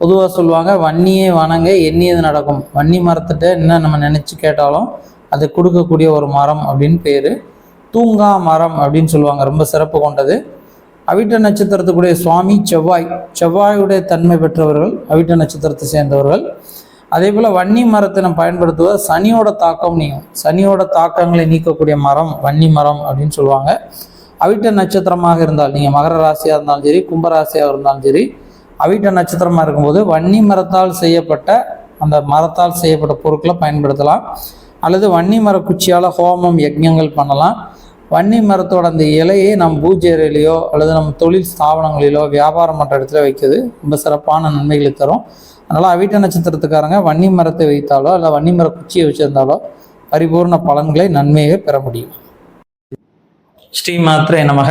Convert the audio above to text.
பொதுவாக சொல்லுவாங்க வன்னியே வணங்க எண்ணியது நடக்கும். வன்னி மரத்திட்ட என்ன நம்ம நினச்சி கேட்டாலும் அது கொடுக்கக்கூடிய ஒரு மரம் அப்படின்னு பேர். தூங்கா மரம் அப்படின்னு சொல்லுவாங்க ரொம்ப சிறப்பு கொண்டது. அவிட்ட நட்சத்திரத்துக்குடைய சுவாமி செவ்வாய். செவ்வாயுடைய தன்மை பெற்றவர்கள் அவிட்ட நட்சத்திரத்தை சேர்ந்தவர்கள். அதே போல் வன்னி மரத்தை நம்ம பயன்படுத்துவது சனியோட தாக்கம் நீங்கும். சனியோட தாக்கங்களை நீக்கக்கூடிய மரம் வன்னி மரம் அப்படின்னு சொல்லுவாங்க. அவிட்ட நட்சத்திரமாக இருந்தால் நீங்கள் மகர ராசியாக இருந்தாலும் சரி கும்பராசியாக இருந்தாலும் சரி அவிட்ட நட்சத்திரமாக இருக்கும்போது வன்னி மரத்தால் செய்யப்பட்ட அந்த மரத்தால் செய்யப்பட்ட பொருட்களை பயன்படுத்தலாம். அல்லது வன்னி மர குச்சியால் ஹோமம் யஜ்யங்கள் பண்ணலாம். வன்னி மரத்தோட அந்த இலையை நம் பூஜை அறையிலையோ அல்லது நம்ம தொழில் ஸ்தாபனங்களிலோ வியாபாரம் பண்ணுற இடத்துல வைக்கிறது ரொம்ப சிறப்பான நன்மைகளை தரும். அதனால் அவிட்ட நட்சத்திரத்துக்காரங்க வன்னி மரத்தை வைத்தாலோ இல்லை வன்னி மர குச்சியை வச்சிருந்தாலோ பரிபூர்ண பலன்களை நன்மையை பெற முடியும். ஸ்ரீ மாத்திரை நமக.